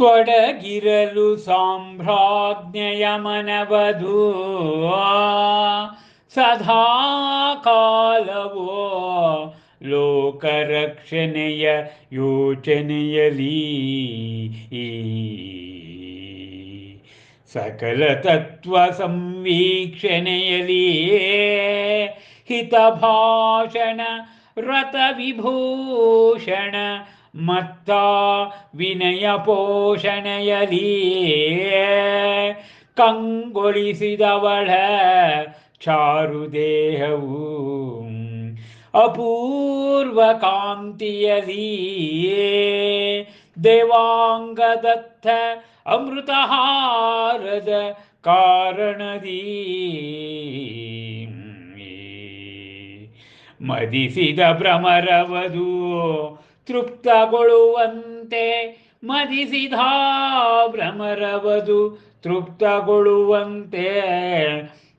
ತೊಡಗಿರಲು ಸಾಮ್ರಾಜ್ಞೆಯ ಮನವಧೂ ಸದಾ ಕಾಲವೋ ಲೋಕರಕ್ಷಣೆಯ ಯೋಚನೆಯಲಿ ಸಕಲ ತತ್ವ ಸಂವೀಕ್ಷಣೆಯಲಿ ಹಿತಭಾಷಣ ವ್ರತ ವಿಭೂಷಣ ಮತ್ತ ವಿನಯ ಪೋಷಣೆಯಲಿ ಕಂಗೊಳಿಸಿದವಳ ಚಾರು ದೇಹವು ಅಪೂರ್ವ ಕಾಂತಿಯಲಿ ದೇವಾಂಗದತ್ತ ಅಮೃತಹಾರದ ಕಾರಣದಿ. ಮದಿಸಿದ ಭ್ರಮರವದು ತೃಪ್ತಗೊಳ್ಳುವಂತೆ ಮದಿಸಿದ ಭ್ರಮರವದು ತೃಪ್ತಗೊಳ್ಳುವಂತೆ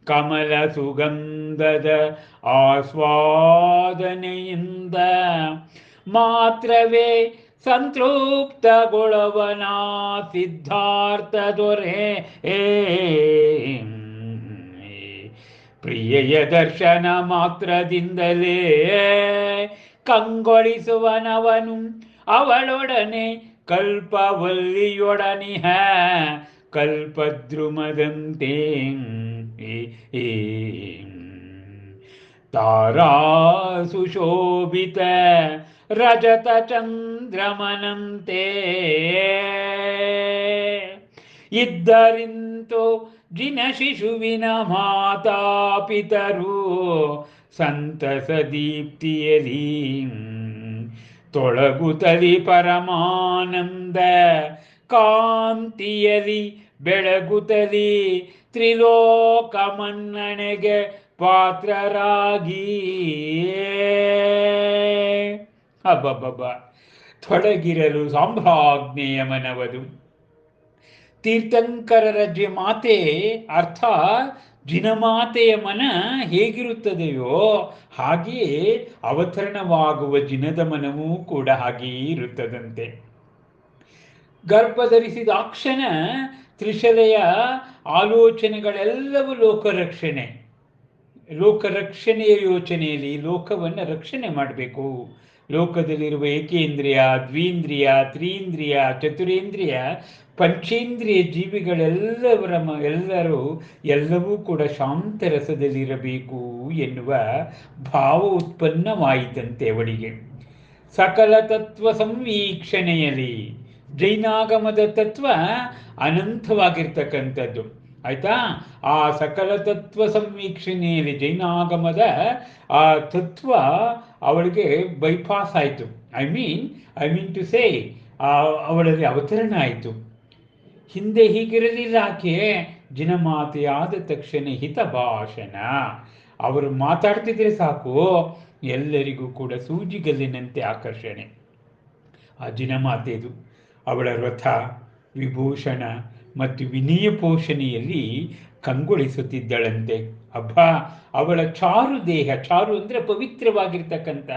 ಕಮಲ ಸುಗಂಧದ ಆಸ್ವಾದನೆಯಿಂದ ಮಾತ್ರವೇ ಸಂತೃಪ್ತಗೊಳವನ ಸಿದ್ಧಾರ್ಥ ದೊರೆ. ಪ್ರಿಯೆಯ ದರ್ಶನ ಮಾತ್ರದಿಂದಲೇ ಕಂಗೊಳಿಸುವನವನು. ಅವಳೊಡನೆ ಕಲ್ಪವಲ್ಲಿಯೊಡನಿಹ ಕಲ್ಪದ್ರುಮದಂತೆ ತಾರಾ ಸುಶೋಭಿತ ರಜತ ಚಂದ್ರಮನಂತೆ. ಇದ್ದರಿಂತು ದಿನ ಶಿಶುವಿನ ಮಾತಾಪಿತರು ಸಂತಸ ದೀಪ್ತಿಯಲಿ ತೊಳಗುತ್ತಲಿ ಪರಮಾನಂದ, ಕಾಂತಿಯಲಿ ಬೆಳಗುತ್ತಲಿ ತ್ರಿಲೋಕ ಮನ್ನಣೆಗೆ ಪಾತ್ರರಾಗಿ. ಅಬ್ಬಬ್ಬಬ್ಬ. ತೊಡಗಿರಲು ಸಾಮ್ರಾಜ್ಞೆಯ ಮನವದು ತೀರ್ಥಂಕರರ ಮಾತೆ ಅರ್ಥ ಜಿನಮಾತೆಯ ಮನ ಹೇಗಿರುತ್ತದೆಯೋ ಹಾಗೆಯೇ ಅವತರಣವಾಗುವ ಜಿನದ ಮನವೂ ಕೂಡ ಹಾಗೆಯೇ ಇರುತ್ತದಂತೆ. ಗರ್ಭ ಧರಿಸಿದಾಕ್ಷಣ ತ್ರಿಶಲೆಯ ಆಲೋಚನೆಗಳೆಲ್ಲವೂ ಲೋಕರಕ್ಷಣೆ. ಲೋಕರಕ್ಷಣೆಯ ಯೋಚನೆಯಲ್ಲಿ ಲೋಕವನ್ನು ರಕ್ಷಣೆ ಮಾಡಬೇಕು. ಲೋಕದಲ್ಲಿರುವ ಏಕೇಂದ್ರಿಯ, ದ್ವೀಂದ್ರಿಯ, ತ್ರೀಂದ್ರಿಯ, ಚತುರೇಂದ್ರಿಯ, ಪಂಚೇಂದ್ರಿಯ ಜೀವಿಗಳೆಲ್ಲವರ ಎಲ್ಲರೂ ಎಲ್ಲವೂ ಕೂಡ ಶಾಂತ ರಸದಲ್ಲಿರಬೇಕು ಎನ್ನುವ ಭಾವ ಉತ್ಪನ್ನವಾಯಿತಂತೆ ಅವಳಿಗೆ. ಸಕಲ ತತ್ವ ಸಂವೀಕ್ಷಣೆಯಲ್ಲಿ ಜೈನಾಗಮದ ತತ್ವ ಅನಂತವಾಗಿರ್ತಕ್ಕಂಥದ್ದು. ಆಯ್ತಾ? ಆ ಸಕಲ ತತ್ವ ಸಂವೀಕ್ಷಣೆಯಲ್ಲಿ ಜೈನಾಗಮದ, ಆ ತತ್ವ ಅವಳಿಗೆ ಬೈಪಾಸ್ ಆಯಿತು. I mean I mean to say ಅವಳಲ್ಲಿ ಅವತರಣ ಆಯಿತು. ಹಿಂದೆ ಹೀಗಿರಲಿಲ್ಲ ಆಕೆ. ಜಿನಮಾತೆಯಾದ ತಕ್ಷಣ ಹಿತ ಭಾಷಣ ಅವರು ಮಾತಾಡ್ತಿದ್ರೆ ಸಾಕು. ಎಲ್ಲರಿಗೂ ಕೂಡ ಸೂಜಿಗಲ್ಲಿನಂತೆ ಆಕರ್ಷಣೆ. ಆ ಜಿನಮಾತೆದು ಅವಳ ರಥ, ವಿಭೂಷಣ ಮತ್ತು ವಿನಯ ಪೋಷಣೆಯಲ್ಲಿ ಕಂಗೊಳಿಸುತ್ತಿದ್ದಳಂತೆ. ಅಬ್ಬ, ಅವಳ ಚಾರು ದೇಹ, ಚಾರು ಅಂದರೆ ಪವಿತ್ರವಾಗಿರ್ತಕ್ಕಂಥ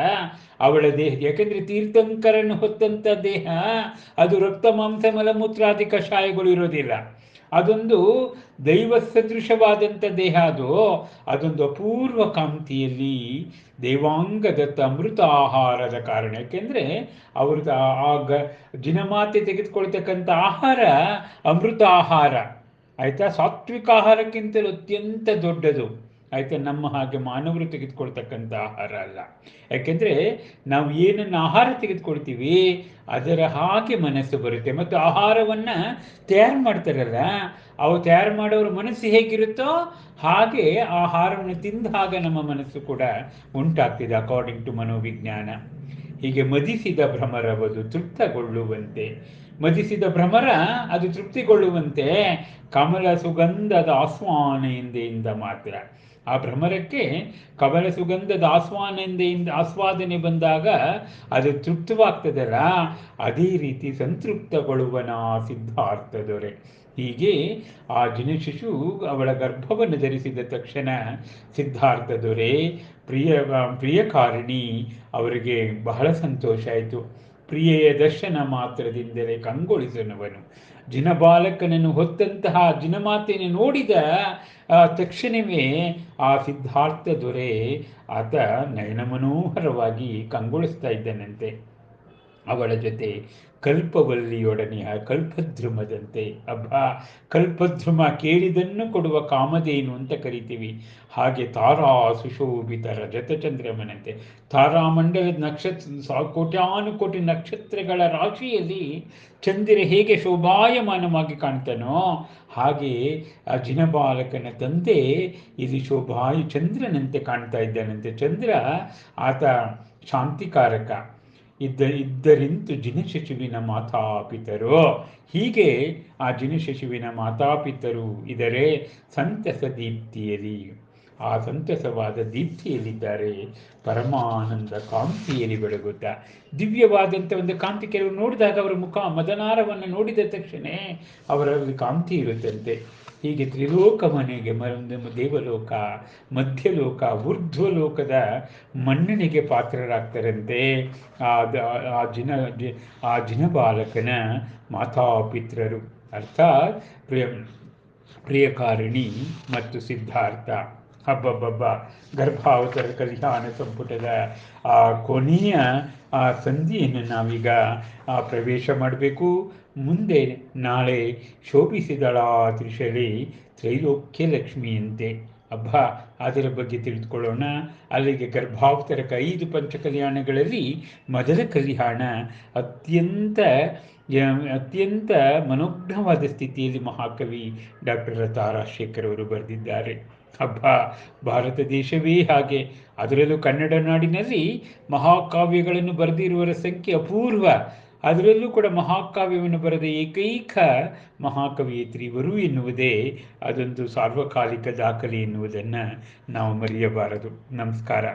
ಅವಳ ದೇಹ, ಯಾಕೆಂದರೆ ತೀರ್ಥಂಕರನ್ನು ಹೊತ್ತಂಥ ದೇಹ, ಅದು ರಕ್ತ, ಮಾಂಸ, ಮಲಮೂತ್ರಾದಿ ಕಷಾಯಗಳು ಇರೋದಿಲ್ಲ. ಅದೊಂದು ದೈವ ಸದೃಶವಾದಂಥ ದೇಹ ಅದು. ಅದೊಂದು ಅಪೂರ್ವ ಕಾಂತಿಯಲ್ಲಿ ದೇವಾಂಗದತ್ತ ಅಮೃತ ಆಹಾರದ ಕಾರಣ. ಯಾಕೆಂದರೆ ಅವ್ರದ್ದು ಆ ಗ, ದಿನಮಾತೆ ತೆಗೆದುಕೊಳ್ತಕ್ಕಂಥ ಆಹಾರ ಅಮೃತ ಆಹಾರ. ಆಯಿತಾ? ಸಾತ್ವಿಕ ಆಹಾರಕ್ಕಿಂತಲೂ ಅತ್ಯಂತ ದೊಡ್ಡದು. ಆಯಿತಾ? ನಮ್ಮ ಹಾಗೆ ಮಾನವರು ತೆಗೆದುಕೊಳ್ತಕ್ಕಂಥ ಆಹಾರ ಅಲ್ಲ. ಯಾಕೆಂದರೆ ನಾವು ಏನನ್ನು ಆಹಾರ ತೆಗೆದುಕೊಳ್ತೀವಿ, ಅದರ ಹಾಗೆ ಮನಸ್ಸು ಬರುತ್ತೆ. ಮತ್ತು ಆಹಾರವನ್ನು ತಯಾರು ಮಾಡ್ತಾರಲ್ಲ, ಅವು ತಯಾರು ಮಾಡೋರ ಮನಸ್ಸು ಹೇಗಿರುತ್ತೋ ಹಾಗೆ ಆಹಾರವನ್ನು ತಿಂದ ಹಾಗೆ ನಮ್ಮ ಮನಸ್ಸು ಕೂಡ ಉಂಟಾಗ್ತಿದೆ ಅಕಾರ್ಡಿಂಗ್ ಟು ಮನೋವಿಜ್ಞಾನ. ಹೀಗೆ ಮದಿಸಿದ ಭ್ರಮರವದು ತೃಪ್ತಗೊಳ್ಳುವಂತೆ. ಮದಿಸಿದ ಭ್ರಮರ ಅದು ತೃಪ್ತಿಗೊಳ್ಳುವಂತೆ. ಕಮಲ ಸುಗಂಧದ ಆಸ್ವಾನೆಯಿಂದ ಮಾತ್ರ. ಆ ಭ್ರಮರಕ್ಕೆ ಕಮಲ ಸುಗಂಧದ ಆಸ್ವಾನೆಯಿಂದ ಆಸ್ವಾದನೆ ಬಂದಾಗ ಅದು ತೃಪ್ತವಾಗ್ತದಲ್ಲ. ಅದೇ ರೀತಿ ಸಂತೃಪ್ತಗೊಳ್ಳುವನ ಸಿದ್ಧಾರ್ಥ ದೊರೆ. ಹೀಗೆ ಆ ಜಿನಶಿಶು ಅವಳ ಗರ್ಭವನ್ನು ಧರಿಸಿದ ತಕ್ಷಣ ಸಿದ್ಧಾರ್ಥ ದೊರೆ ಪ್ರಿಯ ಪ್ರಿಯಕಾರಿಣಿ ಅವರಿಗೆ ಬಹಳ ಸಂತೋಷ ಆಯಿತು. ಪ್ರಿಯೆಯ ದರ್ಶನ ಮಾತ್ರದಿಂದಲೇ ಕಂಗೊಳಿಸನವನು ಜಿನಬಾಲಕನನ್ನು ಹೊತ್ತಂತಹ ಜಿನಮಾತೆಯನ್ನು ನೋಡಿದ ತಕ್ಷಣವೇ ಆ ಸಿದ್ಧಾರ್ಥ ದೊರೆ ಆತ ನಯನ ಮನೋಹರವಾಗಿ ಕಂಗೊಳಿಸ್ತಾ ಇದ್ದಾನಂತೆ. ಅವಳ ಜೊತೆ ಕಲ್ಪವಲ್ಲಿಯೊಡನೆಯ ಕಲ್ಪದ್ರುಮದಂತೆ, ಅಬ್ಬ, ಕಲ್ಪದ್ರುಮ ಕೇಳಿದನ್ನು ಕೊಡುವ ಕಾಮಧೇನು ಅಂತ ಕರಿತೀವಿ. ಹಾಗೆ ತಾರಾ ಸುಶೋಭಿತ ರಜತಚಂದ್ರಮನಂತೆ ತಾರಾಮಂಡಲದ ನಕ್ಷತ್ರ ಕೋಟ್ಯಾನು ಕೋಟಿ ನಕ್ಷತ್ರಗಳ ರಾಶಿಯಲ್ಲಿ ಚಂದಿರ ಹೇಗೆ ಶೋಭಾಯಮಾನವಾಗಿ ಕಾಣ್ತಾನೋ, ಹಾಗೆ ಆ ಜಿನಬಾಲಕನ ತಂದೆ ಇಲ್ಲಿ ಶೋಭಾಯ ಚಂದ್ರನಂತೆ ಕಾಣ್ತಾ ಇದ್ದಾನಂತೆ. ಚಂದ್ರ ಆತ ಶಾಂತಿಕಾರಕ. ಇದ್ದ ಇದ್ದರಿಂತು ಜಿನಶಿಶುವಿನ ಮಾತಾಪಿತರು. ಹೀಗೆ ಆ ಜಿನಶಿಶುವಿನ ಮಾತಾಪಿತರು ಇದರೇ ಸಂತಸ ದೀಪ್ತಿಯಲ್ಲಿ, ಆ ಸಂತಸವಾದ ದೀಪ್ತಿಯಲ್ಲಿದ್ದಾರೆ. ಪರಮಾನಂದ ಕಾಂತಿಯಲ್ಲಿ ಬೆಳಗುತ್ತಾ. ದಿವ್ಯವಾದಂಥ ಒಂದು ಕಾಂತಿ ಕೆಲವು ನೋಡಿದಾಗ ಅವರ ಮುಖ ಮದನಾರವನ್ನು ನೋಡಿದ ತಕ್ಷಣ ಅವರಲ್ಲಿ ಕಾಂತಿ ಇರುತ್ತಂತೆ. ಹೀಗೆ ತ್ರಿಲೋಕ ಮನೆಗೆ ದೇವಲೋಕ, ಮಧ್ಯಲೋಕ, ಊರ್ಧ್ವಲೋಕದ ಮನ್ನಣೆಗೆ ಪಾತ್ರರಾಗ್ತಾರಂತೆ. ಆ ಜಿನ ಆ ಜಿನ ಬಾಲಕನ ಮಾತಾಪಿತ್ರರು. ಅರ್ಥಾತ್ ಪ್ರಿಯ, ಪ್ರಿಯಕಾರಿಣಿ ಮತ್ತು ಸಿದ್ಧಾರ್ಥ. ಹಬ್ಬಬ್ಬಬ್ಬ. ಗರ್ಭಾವತರ ಕಲ್ಯಾಣ ಸಂಪುಟದ, ಆ, ಕೊನೆಯ, ಆ, ಸಂಧಿಯನ್ನು ನಾವೀಗ ಪ್ರವೇಶ ಮಾಡಬೇಕು. ಮುಂದೆ ನಾಳೆ ಶೋಭಿಸಿದಳ ತ್ರಿಶಲಿ ತ್ರೈಲೋಕ್ಯ ಲಕ್ಷ್ಮಿಯಂತೆ. ಹಬ್ಬ ಅದರ ಬಗ್ಗೆ ತಿಳಿದುಕೊಳ್ಳೋಣ. ಅಲ್ಲಿಗೆ ಗರ್ಭಾವತರಕ ಐದು ಪಂಚ ಕಲ್ಯಾಣಗಳಲ್ಲಿ ಮೊದಲ ಕಲ್ಯಾಣ ಅತ್ಯಂತ ಅತ್ಯಂತ ಮನೋಗ್ನವಾದ ಸ್ಥಿತಿಯಲ್ಲಿ ಮಹಾಕವಿ ಡಾಕ್ಟರ್ ತಾರಾಶೇಖರ್ ಅವರು ಬರೆದಿದ್ದಾರೆ. ಹಬ್ಬ. ಭಾರತ ದೇಶವೇ ಹಾಗೆ. ಅದರಲ್ಲೂ ಕನ್ನಡ ನಾಡಿನಲ್ಲಿ ಮಹಾಕಾವ್ಯಗಳನ್ನು ಬರೆದಿರುವರ ಸಂಖ್ಯೆ ಅಪೂರ್ವ. ಅದರಲ್ಲೂ ಕೂಡ ಮಹಾಕಾವ್ಯವನ್ನು ಬರೆದ ಏಕೈಕ ಮಹಾಕವಿಯತ್ರಿ ಇವರು ಎನ್ನುವುದೇ ಅದೊಂದು ಸಾರ್ವಕಾಲಿಕ ದಾಖಲೆ ಎನ್ನುವುದನ್ನು ನಾವು ಮರೆಯಬಾರದು. ನಮಸ್ಕಾರ.